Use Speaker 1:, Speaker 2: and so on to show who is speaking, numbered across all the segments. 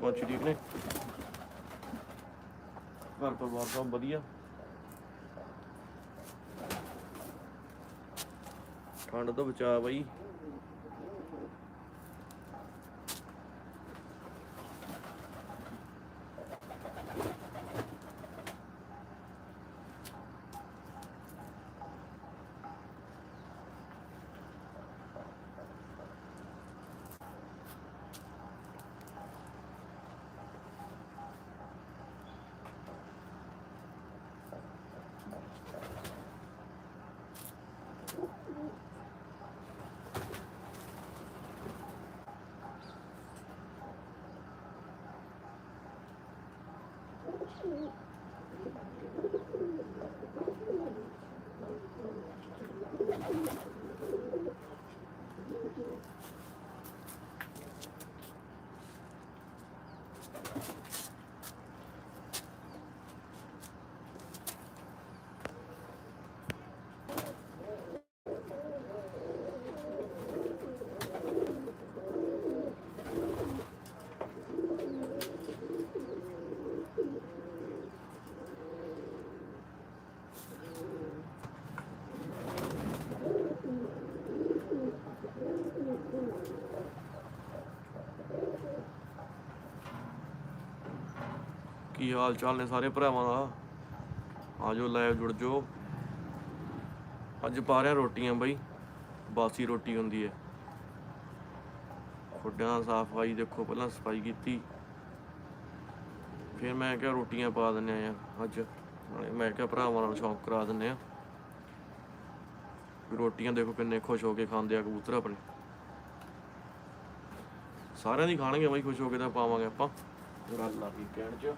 Speaker 1: ਪੰਛੀ ਠੀਕ ਨੇ ਘਰ ਪਰਿਵਾਰ ਸਭ ਵਧੀਆ। ਠੰਡ ਤੋਂ ਬਚਾ ਬਈ। ਕੀ ਹਾਲ ਚਾਲ ਨੇ ਸਾਰੇ ਭਰਾਵਾਂ ਦਾ? ਆਜੋ ਲਾਈਵ ਜੁੜ ਜਾਓ। ਅੱਜ ਪਾ ਰਿਹਾ ਰੋਟੀਆਂ ਬਈ। ਬਾਸੀ ਰੋਟੀ ਹੁੰਦੀ ਹੈ। ਖੁੱਡਿਆਂ ਸਫ਼ਾਈ ਦੇਖੋ, ਪਹਿਲਾਂ ਸਫ਼ਾਈ ਕੀਤੀ। ਫਿਰ ਮੈਂ ਕਿਹਾ ਰੋਟੀਆਂ ਪਾ ਦਿੰਨੇ ਆ ਅੱਜ। ਮੈਂ ਕਿਹਾ ਭਰਾਵਾਂ ਨਾਲ ਸ਼ੌਂਕ ਕਰਾ ਦਿੰਨੇ ਆ ਰੋਟੀਆਂ ਦੇਖੋ ਕਿੰਨੇ ਖੁਸ਼ ਹੋ ਕੇ ਖਾਂਦੇ ਆ ਕਬੂਤਰ ਆਪਣੇ। ਸਾਰਿਆਂ ਦੀ ਖਾਣਗੇ ਬਈ, ਖੁਸ਼ ਹੋ ਕੇ ਤਾਂ ਪਾਵਾਂਗੇ ਆਪਾਂ। ਗੱਲ ਆ ਕੀ ਕਹਿਣ ਚ।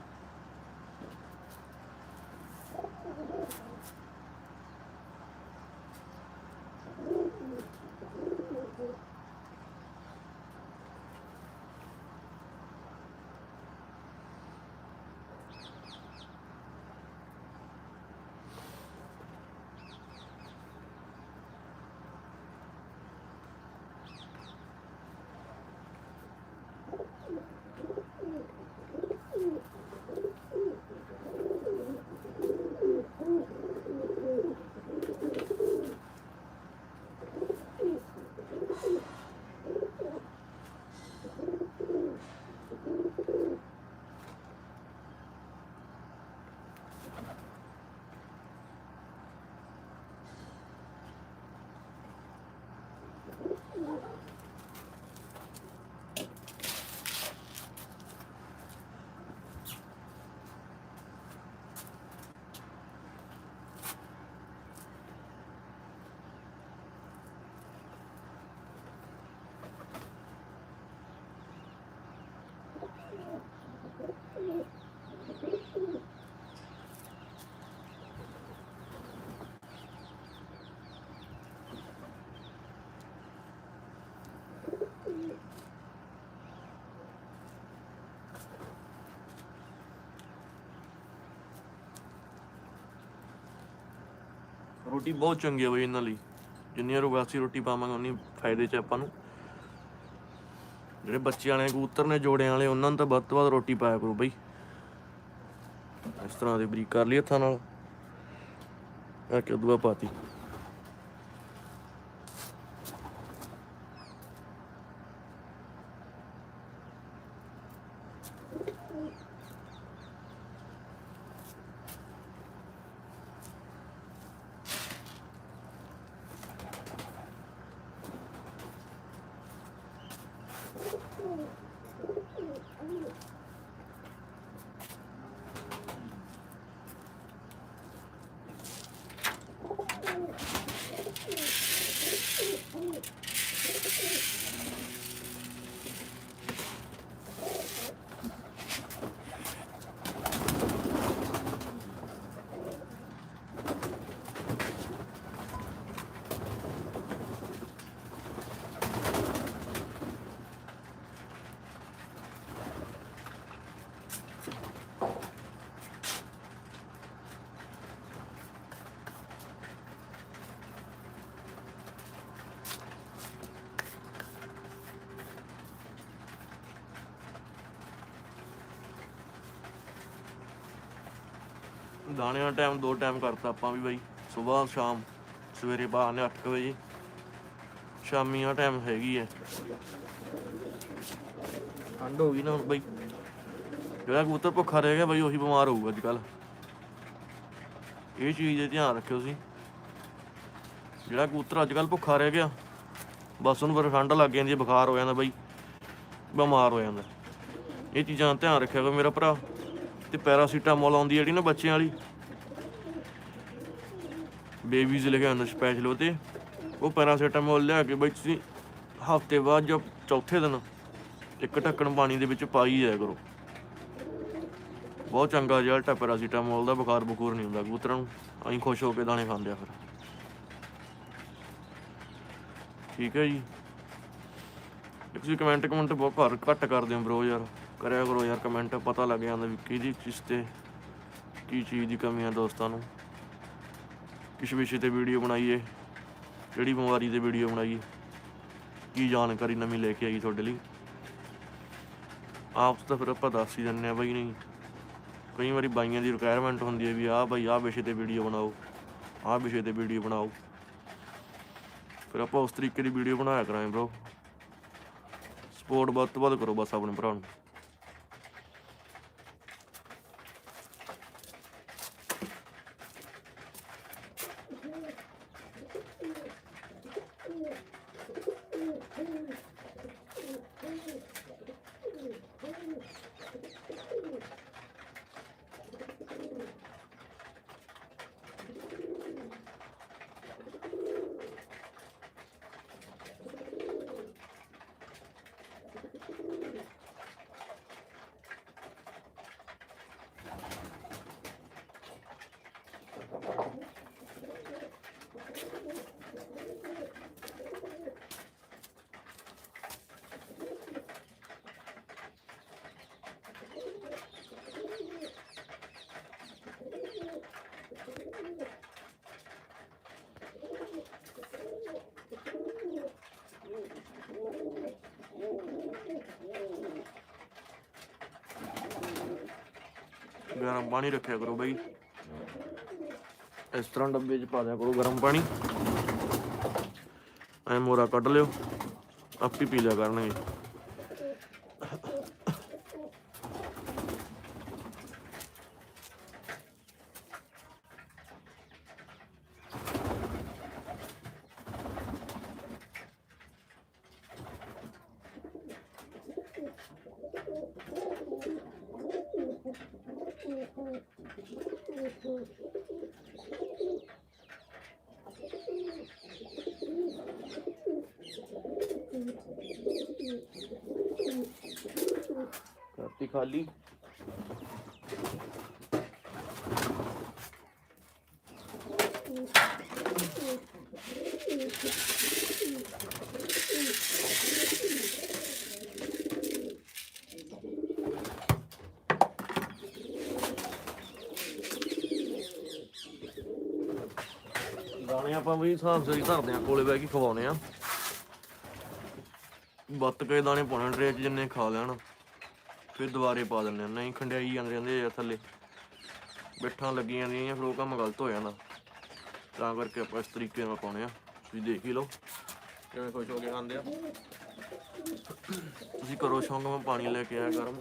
Speaker 1: ਰੋਟੀ ਬਹੁਤ ਚੰਗੀ ਹੈ ਬਈ ਇਹਨਾਂ ਲਈ। ਜਿੰਨੀ ਰੋਗਾਸੀ ਰੋਟੀ ਪਾਵਾਂਗੇ, ਉਨੀ ਫਾਇਦੇ ਚ ਆਪਾਂ ਨੂੰ। ਜਿਹੜੇ ਬੱਚਿਆਂ ਨੇ ਕਬੂਤਰ ਨੇ ਜੋੜਿਆਂ ਵਾਲੇ, ਉਹਨਾਂ ਨੂੰ ਤਾਂ ਵੱਧ ਤੋਂ ਵੱਧ ਰੋਟੀ ਪਾਇਆ ਕਰੋ ਬਈ। ਇਸ ਤਰ੍ਹਾਂ ਦੇ ਬਰੀਕ ਕਰ ਲਈ ਹੱਥਾਂ ਨਾਲ। ਆ ਕੇ ਦੁਆ ਪਾਤੀ। Thank you. ਦਾਣੇ ਦਾ ਟਾਈਮ ਦੋ ਟਾਈਮ ਕਰਤਾ ਆਪਾਂ ਵੀ ਬਾਈ, ਸਵੇਰ, ਸ਼ਾਮ, ਸਵੇਰੇ ਬਾਹਰ 8 ਵਜੇ। ਸ਼ਾਮੀ ਆ ਟਾਈਮ ਹੈਗੀ ਐ ਠੰਡ ਹੋ ਗਈ ਨਾ ਹੁਣ ਬਾਈ। ਜਿਹੜਾ ਕਬੂਤਰ ਭੁੱਖਾ ਰਹਿ ਗਿਆ ਬਾਈ, ਉਹੀ ਬਿਮਾਰ ਹੋਊਗਾ ਅੱਜ ਕੱਲ ਇਹ ਚੀਜ਼ ਦੇ ਧਿਆਨ ਰੱਖਿਓ ਤੁਸੀਂ। ਜਿਹੜਾ ਕਬੂਤਰ ਅੱਜ ਕੱਲ ਭੁੱਖਾ ਰਹਿ ਗਿਆ, ਬਸ ਉਹਨੂੰ ਫਿਰ ਠੰਡ ਲੱਗ ਜਾਂਦੀ ਹੈ, ਬੁਖਾਰ ਹੋ ਜਾਂਦਾ ਬਾਈ, ਬਿਮਾਰ ਹੋ ਜਾਂਦਾ। ਇਹ ਚੀਜ਼ਾਂ ਦਾ ਧਿਆਨ ਰੱਖਿਆ ਕਰੋ ਮੇਰਾ ਭਰਾ। ਤੇ ਪੈਰਾਸੀਟਾਮੋਲ ਆਉਂਦੀ ਜਿਹੜੀ ਨਾ ਬੱਚਿਆਂ ਵਾਲੀ। ਬੇਬੀਜ਼ ਲਿਖਿਆ ਹੁੰਦਾ ਸਪੈਸ਼ਲ ਉਹ ਤੇ। ਉਹ ਪੈਰਾਸੀਟਾਮੋਲ ਲਿਆ ਕੇ ਬਈ ਤੁਸੀਂ ਹਫ਼ਤੇ ਬਾਅਦ ਜਾਂ ਚੌਥੇ ਦਿਨ ਇੱਕ ਢੱਕਣ ਪਾਣੀ ਦੇ ਵਿੱਚ ਪਾਈ ਜਾਇਆ ਕਰੋ। ਬਹੁਤ ਚੰਗਾ ਰਿਜ਼ਲਟ ਹੈ ਪੈਰਾਸੀਟਾਮੋਲ ਦਾ, ਬੁਖਾਰ ਬੁਖੂਰ ਨਹੀਂ ਹੁੰਦਾ ਕਬੂਤਰਾਂ ਨੂੰ। ਅਸੀਂ ਖੁਸ਼ ਹੋ ਕੇ ਦਾਣੇ ਖਾਂਦੇ ਆ ਫਿਰ। ਠੀਕ ਹੈ ਜੀ। ਤੁਸੀਂ ਕਮੈਂਟ ਕਮੈਂਟ ਬਹੁਤ ਘਰ ਘੱਟ ਕਰਦੇ ਹੋ ਬ్రో ਯਾਰ। ਕਰਿਆ ਕਰੋ ਯਾਰ ਕਮੈਂਟ ਪਤਾ ਲੱਗ ਜਾਂਦਾ ਵੀ ਕਿਹਦੀ ਕਿਸ ਤੇ ਕੀ ਚੀਜ਼ ਦੀ ਕਮੀ ਆ ਦੋਸਤਾਂ ਨੂੰ। ਕਿਸ ਵਿਸ਼ੇ ਤੇ ਵੀਡੀਓ ਬਣਾਈਏ, ਕਿਹੜੀ ਬਿਮਾਰੀ ਤੇ ਵੀਡੀਓ ਬਣਾਈਏ, ਕੀ ਜਾਣਕਾਰੀ ਨਵੀਂ ਲੈ ਕੇ ਆਈ ਤੁਹਾਡੇ ਲਈ। ਆਪ ਤਾਂ ਫਿਰ ਆਪਾਂ ਦੱਸ ਹੀ ਦਿੰਦੇ ਆ ਬਈ ਨਹੀਂ। ਕਈ ਵਾਰੀ ਬਾਈਆਂ ਦੀ ਰਿਕੁਆਇਰਮੈਂਟ ਹੁੰਦੀ ਹੈ ਵੀ ਆਹ ਬਾਈ, ਆਹ ਵਿਸ਼ੇ ਤੇ ਵੀਡੀਓ ਬਣਾਓ, ਆਹ ਵਿਸ਼ੇ ਤੇ ਵੀਡੀਓ ਬਣਾਓ। ਫਿਰ ਆਪਾਂ ਉਸ ਤਰੀਕੇ ਦੀ ਵੀਡੀਓ ਬਣਾਇਆ ਕਰਾਂਗੇ ਬ్రో ਸਪੋਰਟ ਵੱਧ ਤੋਂ ਵੱਧ ਕਰੋ ਬਸ ਆਪਣੇ ਭਰਾ ਨੂੰ। ਗਰਮ ਪਾਣੀ ਰੱਖਿਆ ਕਰੋ ਬਈ। ਇਸ ਤਰ੍ਹਾਂ ਡੱਬੇ 'ਚ ਪਾ ਦਿਆ ਕਰੋ ਗਰਮ ਪਾਣੀ। ਐ ਮੋਰਾ ਕੱਢ ਲਿਓ, ਆਪੀ ਪੀ ਲਿਆ ਕਰਨਗੇ। ਕਰਤੀ ਖਾਲੀ। ਦਾਣੇ ਆਪਾਂ ਵੀ ਹਿਸਾਬ ਸਹੀ ਧਰਦੇ ਆ ਕੋਲੇ ਬਹਿ ਕੇ ਖਵਾਉਣੇ ਆ ਬੱਤ ਕੇ ਦਾਣੇ ਪਾਉਣੇ, ਟਰੇ 'ਚ ਜਿੰਨੇ ਖਾ ਲੈਣ, ਫਿਰ ਦੁਬਾਰੇ ਪਾ ਦਿੰਦੇ ਆ ਨਹੀਂ, ਖੰਡਿਆਈ ਜਾਂਦੇ ਰਹਿੰਦੇ ਆ ਥੱਲੇ। ਬਿੱਠਾਂ ਲੱਗੀਆਂ ਜਾਂਦੀਆਂ ਫਿਰ ਉਹ ਕੰਮ ਗਲਤ ਹੋ ਜਾਂਦਾ ਤਾਂ ਕਰਕੇ ਆਪਾਂ ਇਸ ਤਰੀਕੇ ਨਾਲ ਪਾਉਣੇ ਆ। ਤੁਸੀਂ ਦੇਖ ਹੀ ਲਓ, ਕਿਵੇਂ ਖੁਸ਼ ਹੋ ਕੇ ਖਾਂਦੇ ਆ। ਤੁਸੀਂ ਕਰੋ ਸ਼ੌਂਕ, ਮੈਂ ਪਾਣੀ ਲੈ ਕੇ ਆਇਆ ਗਰਮ।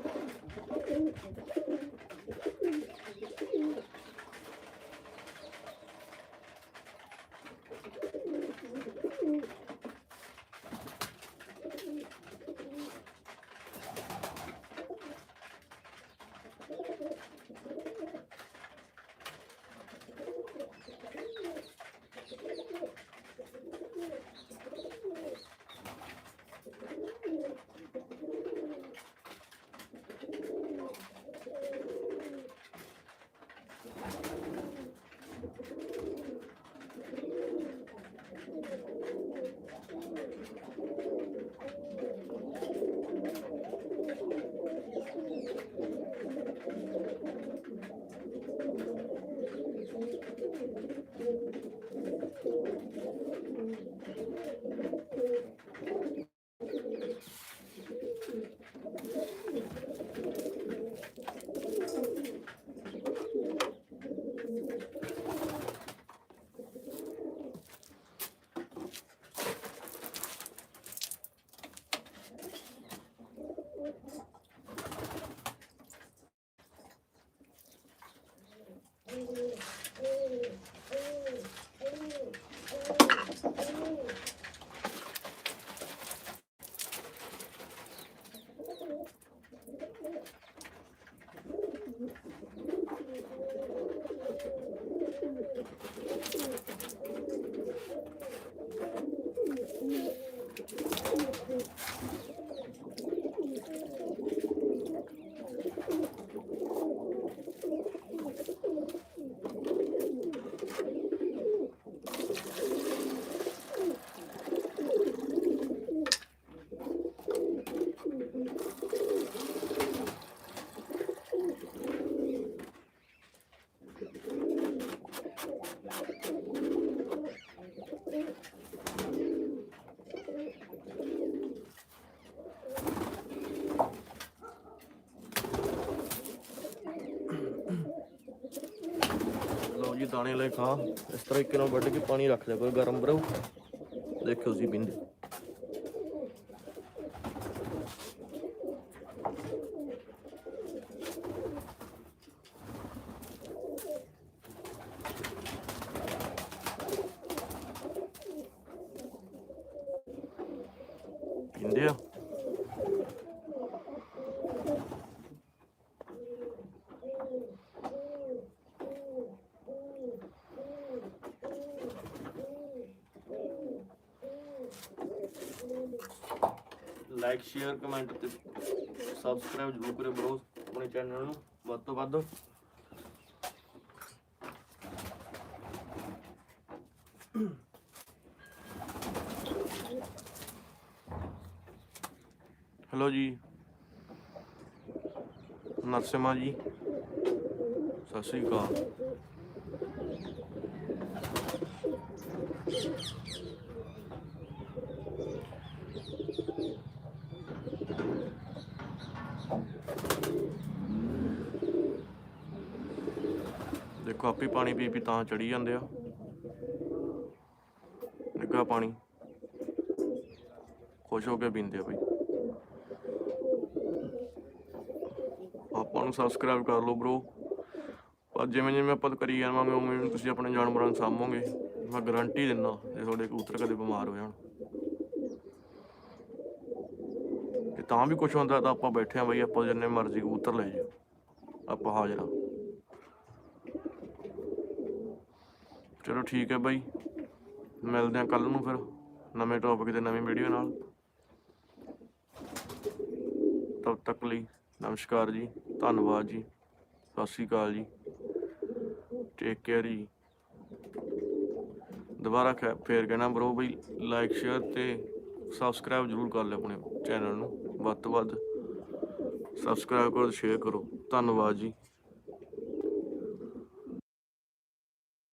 Speaker 1: ਦਾਣੇ ਲੈ ਖਾ। ਇਸ ਤਰੀਕੇ ਨਾਲ ਵੱਢ ਕੇ ਪਾਣੀ ਰੱਖ ਲਿਆ ਕਰੋ, ਗਰਮ ਬਰੋ ਦੇਖਿਓ ਤੁਸੀਂ ਪੀਂਦੇ ਪੀਂਦੇ ਆ ਲਾਈਕ ਸ਼ੇਅਰ ਕਮੈਂਟ ਤੇ ਸਬਸਕ੍ਰਾਈਬ ਜ਼ਰੂਰ ਕਰਿਓ ਬ్రో ਆਪਣੇ ਚੈਨਲ ਨੂੰ, ਵੱਧ ਤੋਂ ਵੱਧ। ਹੈਲੋ ਜੀ। ਨਰਸਿਮਾ ਜੀ। ਸਤਿ ਸ਼੍ਰੀ ਅਕਾਲ ਦੇਖੋ ਆਪੇ ਪਾਣੀ ਪੀ ਪੀ ਤਾਂ ਚੜੀ ਜਾਂਦੇ ਆ। ਨਿੱਘਾ ਪਾਣੀ। ਖੁਸ਼ ਹੋ ਕੇ ਪੀਂਦੇ ਆ ਬਈ। ਆਪਾਂ ਨੂੰ ਸਬਸਕ੍ਰਾਈਬ ਕਰ ਲਓ ਬ్రో ਪਰ ਜਿਵੇਂ ਜਿਵੇਂ ਆਪਾਂ ਕਰੀ ਜਾਵਾਂਗੇ, ਉਵੇਂ ਉਵੇਂ ਤੁਸੀਂ ਆਪਣੇ ਜਾਨਵਰਾਂ ਨੂੰ ਸਾਂਭੋਗੇ। ਮੈਂ ਗਾਰੰਟੀ ਦਿੰਦਾ ਜੇ ਤੁਹਾਡੇ ਕਬੂਤਰ ਕਦੇ ਬਿਮਾਰ ਹੋ ਜਾਣ। ਤੇ ਤਾਂ ਵੀ ਕੁਝ ਹੁੰਦਾ ਤਾਂ ਆਪਾਂ ਬੈਠੇ ਆ ਬਈ, ਆਪਾਂ ਜਿੰਨੇ ਮਰਜ਼ੀ ਕਬੂਤਰ ਲੈ ਜਾਓ ਆਪਾਂ ਹਾਜ਼ਰ ਆ। ਚਲੋ ਠੀਕ ਹੈ ਬਾਈ। ਮਿਲਦੇ ਆ ਕੱਲ ਨੂੰ ਫਿਰ ਨਵੇਂ ਟੌਪਿਕ ਤੇ, ਨਵੀਂ ਵੀਡੀਓ ਨਾਲ। ਤਬ ਤੱਕ ਲਈ ਨਮਸਕਾਰ ਜੀ, ਧੰਨਵਾਦ ਜੀ, ਸਤਿ ਸ਼੍ਰੀ ਅਕਾਲ ਜੀ। ਟੇਕ ਕੇਅਰ ਜੀ। ਦੁਬਾਰਾ ਖੈ- ਫੇਰ ਕਹਿਣਾ ਬਰੋ ਬਈ ਲਾਈਕ ਸ਼ੇਅਰ ਤੇ ਸਬਸਕ੍ਰਾਈਬ ਜਰੂਰ ਕਰ ਲਿਓ ਆਪਣੇ ਚੈਨਲ ਨੂੰ। ਵੱਧ ਤੋਂ ਵੱਧ ਸਬਸਕ੍ਰਾਈਬ ਕਰੋ ਸ਼ੇਅਰ ਕਰੋ। ਧੰਨਵਾਦ ਜੀ।